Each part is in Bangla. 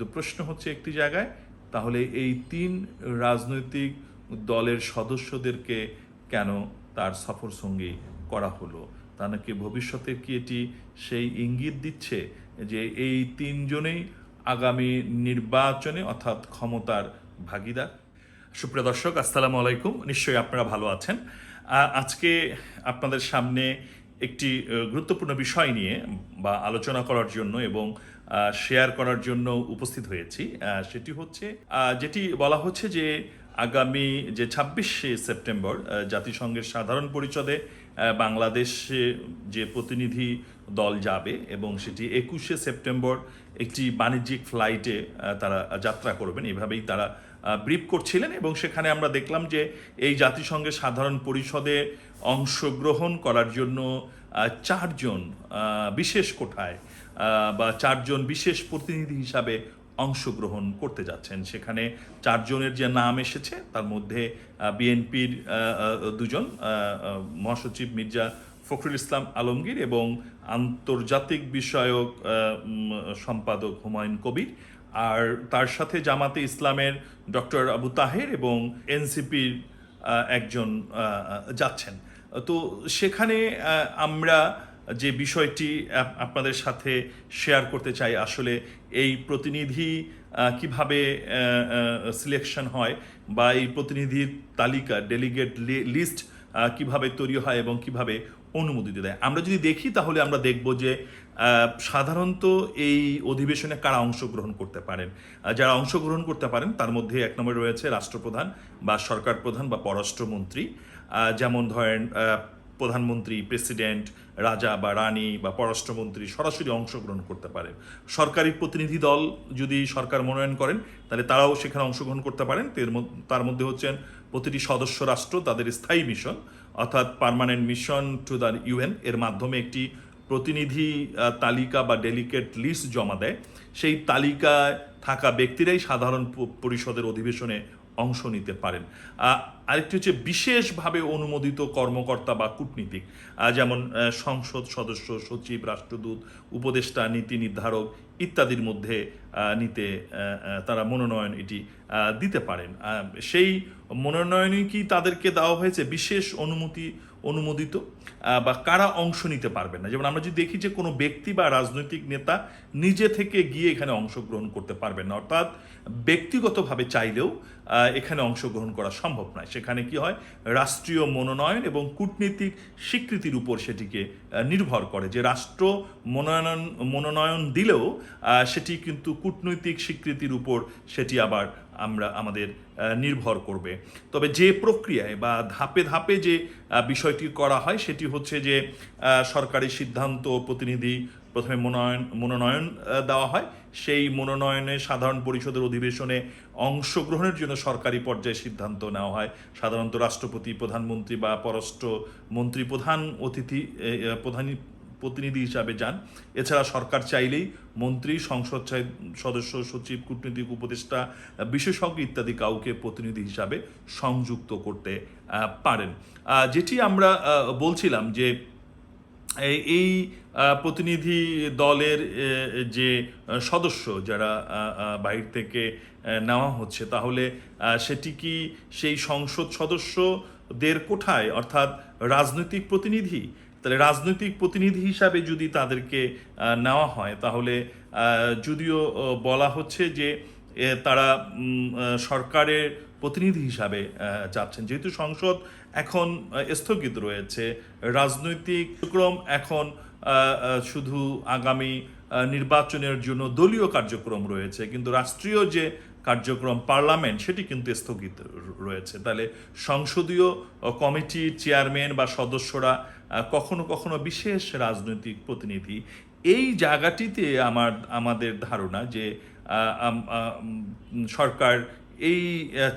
কিন্তু প্রশ্ন হচ্ছে একটি জায়গায়, তাহলে এই তিন রাজনৈতিক দলের সদস্যদেরকে কেন তার সফর সঙ্গী করা হলো? তা নাকি ভবিষ্যতে কি এটি সেই ইঙ্গিত দিচ্ছে যে এই তিনজনেই আগামী নির্বাচনে অর্থাৎ ক্ষমতার ভাগিদার? সুপ্রিয় দর্শক, আসসালামু আলাইকুম। নিশ্চয়ই আপনারা ভালো আছেন। আজকে আপনাদের সামনে একটি গুরুত্বপূর্ণ বিষয় নিয়ে বা আলোচনা করার জন্য এবং শেয়ার করার জন্য উপস্থিত হয়েছি। সেটি হচ্ছে যেটি বলা হচ্ছে যে আগামী যে ছাব্বিশে সেপ্টেম্বর জাতিসংঘের সাধারণ পরিষদে বাংলাদেশে যে প্রতিনিধি দল যাবে এবং সেটি একুশে সেপ্টেম্বর একটি বাণিজ্যিক ফ্লাইটে তারা যাত্রা করবেন। এভাবেই তারা ব্রিফ করছিলেন এবং সেখানে আমরা দেখলাম যে এই জাতিসংঘের সাধারণ পরিষদে অংশগ্রহণ করার জন্য চারজন বিশেষ কোঠায় বা চারজন বিশেষ প্রতিনিধি হিসাবে অংশগ্রহণ করতে যাচ্ছেন। সেখানে চারজনের যে নাম এসেছে, তার মধ্যে বিএনপির দুজন মহাসচিব মির্জা ফখরুল ইসলাম আলমগীর এবং আন্তর্জাতিক বিষয়ক সম্পাদক হুমায়ুন কবির আর তার সাথে জামাতে ইসলামের ডক্টর আবু তাহের এবং এনসিপির একজন যাচ্ছেন। তো সেখানে আমরা যে বিষয়টি আপনাদের সাথে শেয়ার করতে চাই, আসলে এই প্রতিনিধি কীভাবে সিলেকশন হয় বা এই প্রতিনিধির তালিকা ডেলিগেট লিস্ট কীভাবে তৈরি হয় এবং কীভাবে অনুমোদিত দেয়। আমরা যদি দেখি, তাহলে আমরা দেখব যে সাধারণত এই অধিবেশনে কারা অংশগ্রহণ করতে পারেন? যারা অংশগ্রহণ করতে পারেন, তার মধ্যে এক নম্বরে রয়েছে রাষ্ট্রপ্রধান বা সরকার প্রধান বা পররাষ্ট্রমন্ত্রী। যেমন ধরেন প্রধানমন্ত্রী, প্রেসিডেন্ট রাজা বা রানী বা পররাষ্ট্রমন্ত্রী সরাসরি অংশগ্রহণ করতে পারেন। সরকারি প্রতিনিধি দল যদি সরকার মনোনয়ন করেন, তাহলে তারাও সেখানে অংশগ্রহণ করতে পারেন। তার মধ্যে হচ্ছেন প্রতিটি সদস্য রাষ্ট্র, তাদের স্থায়ী মিশন, অর্থাৎ permanent mission to the UN এর মাধ্যমে একটি প্রতিনিধি তালিকা বা ডেলিকেট লিস্ট জমা দেয়। সেই তালিকায় থাকা ব্যক্তিরাই সাধারণ পরিষদের অধিবেশনে অংশ নিতে পারেন। আরেকটি হচ্ছে বিশেষভাবে অনুমোদিত কর্মকর্তা বা কূটনীতিক। যেমন সংসদ সদস্য, সচিব, রাষ্ট্রদূত, উপদেষ্টা, নীতি নির্ধারক ইত্যাদির মধ্যে নিতে তারা মনোনয়ন এটি দিতে পারেন। সেই মনোনয়নই কি তাদেরকে দেওয়া হয়েছে বিশেষ অনুমতি, অনুমোদিত? বা কারা অংশ নিতে পারবেন না? যেমন আমরা যদি দেখি যে কোনো ব্যক্তি বা রাজনৈতিক নেতা নিজে থেকে গিয়ে এখানে অংশগ্রহণ করতে পারবেন না। অর্থাৎ ব্যক্তিগতভাবে চাইলেও এখানে অংশগ্রহণ করা সম্ভব নয়। সেখানে কি হয়? রাষ্ট্রীয় মনোনয়ন এবং কূটনীতিক স্বীকৃতির উপর সেটিকে নির্ভর করে। যে রাষ্ট্র মনোনয়ন মনোনয়ন দিলেও সেটি কিন্তু কূটনৈতিক স্বীকৃতির উপর সেটি আবার আমরা, আমাদের নির্ভর করবে। তবে যে প্রক্রিয়ায় বা ধাপে ধাপে যে বিষয়টি করা হয়, সেটি হচ্ছে যে সরকারি সিদ্ধান্ত, প্রতিনিধি প্রথমে মনোনয়ন মনোনয়ন দেওয়া হয়। সেই মনোনয়নে সাধারণ পরিষদের অধিবেশনে অংশগ্রহণের জন্য সরকারি পর্যায়ে সিদ্ধান্ত নেওয়া হয়। সাধারণত রাষ্ট্রপতি, প্রধানমন্ত্রী বা পররাষ্ট্র মন্ত্রী, প্রধান অতিথি প্রধান প্রতিনিধি হিসাবে যান। এছাড়া সরকার চাইলেই মন্ত্রী, সংসদ সদস্য, সচিব, কূটনৈতিক উপদেষ্টা, বিশেষজ্ঞ ইত্যাদি কাউকে প্রতিনিধি হিসাবে সংযুক্ত করতে পারেন। যেটি আমরা বলছিলাম যে এই- প্রতিনিধি দলের যে সদস্য যারা আহ, থেকে নেওয়া হচ্ছে তাহলে সেটি কি সেই সংসদ সদস্যদের কোঠায় অর্থাৎ রাজনৈতিক প্রতিনিধি? তাহলে রাজনৈতিক প্রতিনিধি হিসাবে যদি তাদেরকে নেওয়া হয় তাহলে যদিও বলা হচ্ছে যে তারা সরকারের প্রতিনিধি হিসাবে যাচ্ছেন যেহেতু সংসদ এখন স্থগিত রয়েছে রাজনৈতিক কার্যক্রম এখন শুধু আগামী নির্বাচনের জন্য দলীয় কার্যক্রম রয়েছে কিন্তু রাষ্ট্রীয় যে কার্যক্রম পার্লামেন্ট সেটি কিন্তু স্থগিত রয়েছে। তাহলে সংসদীয় আহ, কমিটির চেয়ারম্যান বা সদস্যরা কখনো কখনো বিশেষ রাজনৈতিক প্রতিনিধি। এই জায়গাটিতে আমার আমাদের ধারণা যে সরকার এই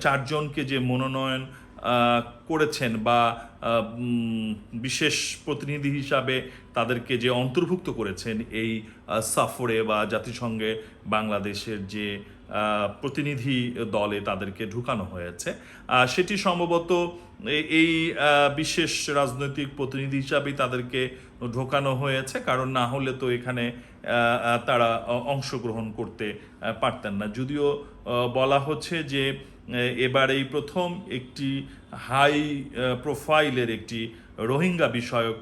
চারজনকে যে মনোনয়ন করেছেন বা বিশেষ প্রতিনিধি হিসাবে তাদেরকে যে অন্তর্ভুক্ত করেছেন এই সফরে বা জাতিসংঘে বাংলাদেশের যে প্রতিনিধি দলে তাদেরকে ঢুকানো হয়েছে। সেটি সম্ভবত এই বিশেষ রাজনৈতিক প্রতিনিধি হিসাবেই তাদেরকে ঢোকানো হয়েছে। কারণ না হলে তো এখানে তারা অংশগ্রহণ করতে পারতেন না। যদিও বলা হচ্ছে যে এবার এই প্রথম একটি হাই প্রোফাইলের একটি রোহিঙ্গা বিষয়ক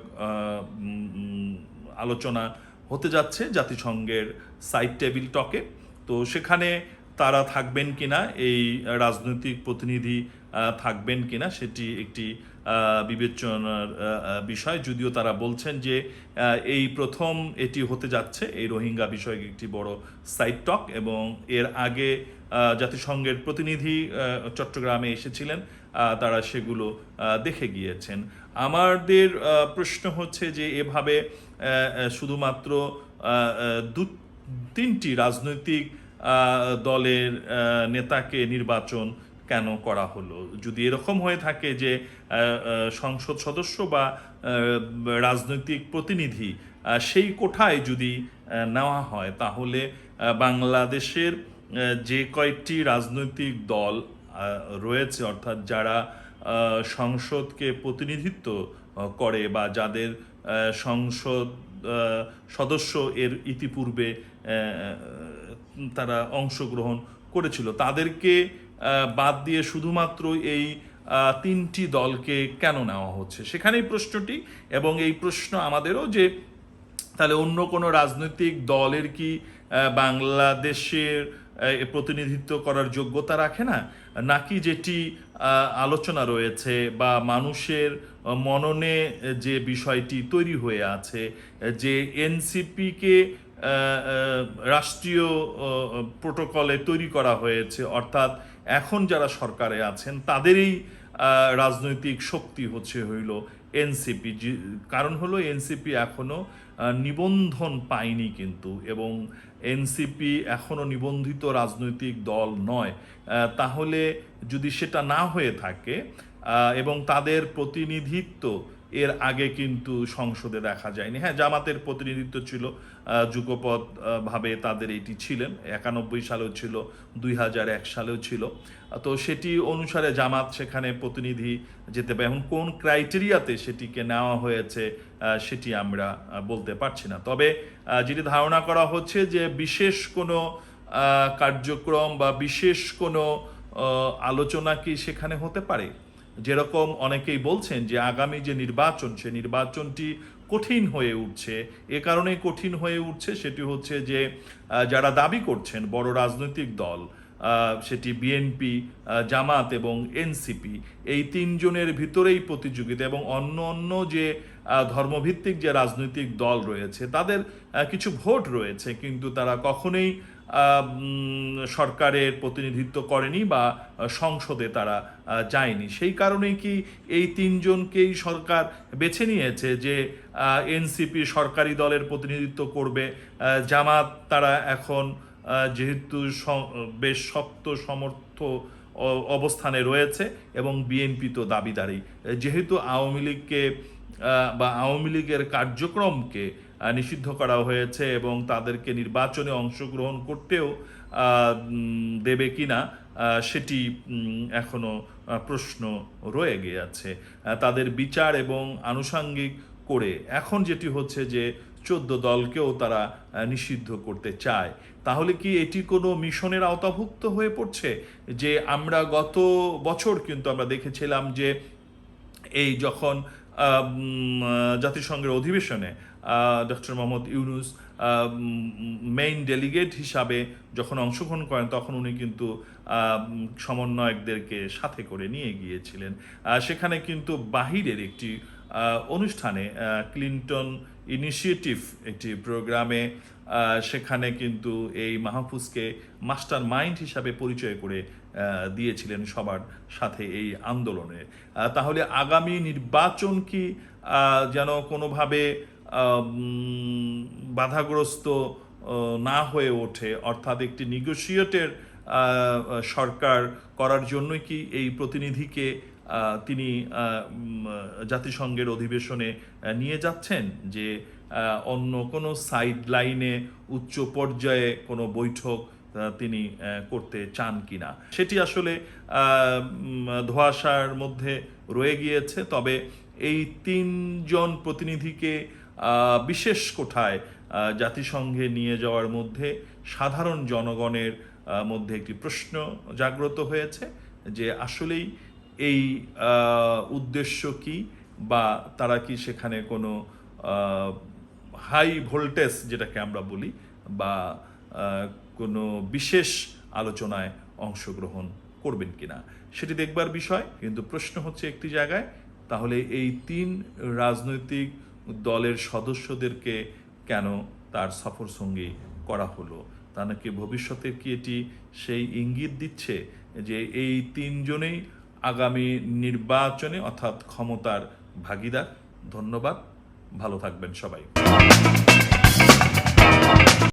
আলোচনা হতে যাচ্ছে জাতিসংঘের সাইড টেবিল টকে। তো সেখানে তারা থাকবেন কিনা, এই রাজনৈতিক প্রতিনিধি থাকবেন কিনা, সেটি একটি বিবেচনার বিষয়। যদিও তারা বলছেন যে এই প্রথম এটি হতে যাচ্ছে, এই রোহিঙ্গা বিষয়ক একটি বড় সাইড টক এবং এর আগে জাতিসংঘের প্রতিনিধি চট্টগ্রামে এসেছিলেন তারা সেগুলো দেখে গিয়েছেন। আমাদের প্রশ্ন হচ্ছে যে, এভাবে শুধুমাত্র দু, তিনটি রাজনৈতিক দলের নেতাকে নির্বাচন কেন করা হলো? যদি এরকম হয়ে থাকে যে সংসদ সদস্য বা রাজনৈতিক প্রতিনিধি সেই কোঠায় যদি নেওয়া হয়, তাহলে বাংলাদেশের যে কয়েকটি রাজনৈতিক দল রয়েছে, অর্থাৎ যারা সংসদকে প্রতিনিধিত্ব করে বা যাদের সংসদ সদস্য এর ইতিপূর্বে তারা অংশগ্রহণ করেছিল, তাদেরকে বাদ দিয়ে শুধুমাত্র এই তিনটি দলকে কেন নেওয়া হচ্ছে? সেখানেই প্রশ্নটি, এবং এই প্রশ্ন আমাদেরও যে, তাহলে অন্য কোনো রাজনৈতিক দলের কি বাংলাদেশের প্রতিনিধিত্ব করার যোগ্যতা রাখে না? নাকি যেটি আলোচনা রয়েছে বা মানুষের মননে যে বিষয়টি তৈরি হয়ে আছে, যে এনসিপিকে রাষ্ট্রীয় প্রোটোকলে তৈরি করা হয়েছে, অর্থাৎ এখন যারা সরকারে আছেন, তাদেরই রাজনৈতিক শক্তি হচ্ছে হইল এনসিপি। কারণ হলো এনসিপি এখনও নিবন্ধন পায়নি কিন্তু এবং এনসিপি এখনও নিবন্ধিত রাজনৈতিক দল নয়। তাহলে যদি সেটা না হয়ে থাকে এবং তাদের প্রতিনিধিত্ব এর আগে কিন্তু সংসদে দেখা যায়নি। হ্যাঁ জামাতের প্রতিনিধিত্ব ছিল আহ, যুগপৎ আহ, ভাবে তাদের এটি ছিলেন। একানব্বই সালেও ছিল দুই হাজার এক সালেও ছিল। তো সেটি অনুসারে জামাত সেখানে প্রতিনিধি যেতে পারে। এখন কোন ক্রাইটেরিয়াতে সেটিকে নেওয়া হয়েছে সেটি আমরা বলতে পারছি না। তবে যেটি ধারণা করা হচ্ছে যে বিশেষ কোনো কার্যক্রম বা বিশেষ কোনো আলোচনা কি সেখানে হতে পারে? যেরকম অনেকেই বলছেন যে আগামী যে নির্বাচন, সে নির্বাচনটি কঠিন হয়ে উঠছে। এ কারণে কঠিন হয়ে উঠছে সেটি হচ্ছে যে যারা দাবি করছেন বড় রাজনৈতিক দল সেটি বিএনপি জামাত এবং এনসিপি এই তিনজনের ভিতরেই প্রতিযোগিতা এবং অন্য অন্য যে ধর্মভিত্তিক যে রাজনৈতিক দল রয়েছে, তাদের কিছু ভোট রয়েছে, কিন্তু তারা কখনোই সরকারের প্রতিনিধিত্ব করেনি বা সংসদে তারা যায়নি। সেই কারণেই কি এই তিনজনকেই সরকার বেছে নিয়েছে যে এনসিপি সরকারি দলের প্রতিনিধিত্ব করবে। জামাত তারা এখন যেহেতু বেশ শক্ত সমর্থ অবস্থানে রয়েছে এবং বিএনপি তো দাবিদারি। যেহেতু আওয়ামী লীগকে বা আওয়ামী লীগের কার্যক্রমকে নিষিদ্ধ করা হয়েছে এবং তাদেরকে নির্বাচনে অংশগ্রহণ করতেও দেবে কিনা আহ, সেটি উম, এখনও প্রশ্ন রয়ে গিয়েছে। তাদের বিচার এবং আনুষাঙ্গিক করে এখন যেটি হচ্ছে যে চোদ্দ দলকেও তারা নিষিদ্ধ করতে চায়। তাহলে কি এটি কোনো মিশনের আওতাভুক্ত হয়ে পড়ছে? যে আমরা গত বছর কিন্তু আমরা দেখেছিলাম যে এই যখন জাতিসংঘের অধিবেশনে doctor Mohammad Yunus main delegate হিসাবে যখন অংশগ্রহণ করেন, তখন উনি কিন্তু সমন্বয়কদেরকে সাথে করে নিয়ে গিয়েছিলেন। সেখানে কিন্তু বাহিরের একটি অনুষ্ঠানে ক্লিন্টন ইনিশিয়েটিভ একটি প্রোগ্রামে সেখানে কিন্তু এই মাহফুজকে মাস্টার মাইন্ড হিসাবে পরিচয় করে দিয়েছিলেন সবার সাথে এই আন্দোলনে। তাহলে আগামী নির্বাচন কি যেন কোনোভাবে বাধাগ্রস্ত না হয়ে ওঠে। অর্থাৎ একটি নিগোসিয়েটের সরকার করার জন্যই কি এই প্রতিনিধিকে তিনি জাতিসংঘের অধিবেশনে নিয়ে যাচ্ছেন? যে অন্য কোনো সাইড লাইনে উচ্চ পর্যায়ে কোনো বৈঠক তিনি করতে চান কিনা? সেটি আসলে ধোঁয়াশার মধ্যে রয়ে গিয়েছে। তবে এই তিনজন প্রতিনিধিকে বিশেষ কোঠায় জাতিসংঘে নিয়ে যাওয়ার মধ্যে সাধারণ জনগণের মধ্যে একটি প্রশ্ন জাগ্রত হয়েছে যে আসলেই এই উদ্দেশ্য কি বা তারা কি সেখানে কোনো হাই ভোল্টেজ যেটাকে আমরা বলি বা কোনো বিশেষ আলোচনায় অংশগ্রহণ করবেন কিনা সেটি দেখবার বিষয়। কিন্তু প্রশ্ন হচ্ছে একটি জায়গায়, তাহলে এই তিন রাজনৈতিক দলের সদস্যদেরকে কেন তার সফর সঙ্গী করা হলো? তা নাকি ভবিষ্যতে কি এটি সেই ইঙ্গিত দিচ্ছে যে এই তিনজনেই আগামী নির্বাচনে অর্থাৎ ক্ষমতার ভাগিদার? ধন্যবাদ, ভালো থাকবেন সবাই।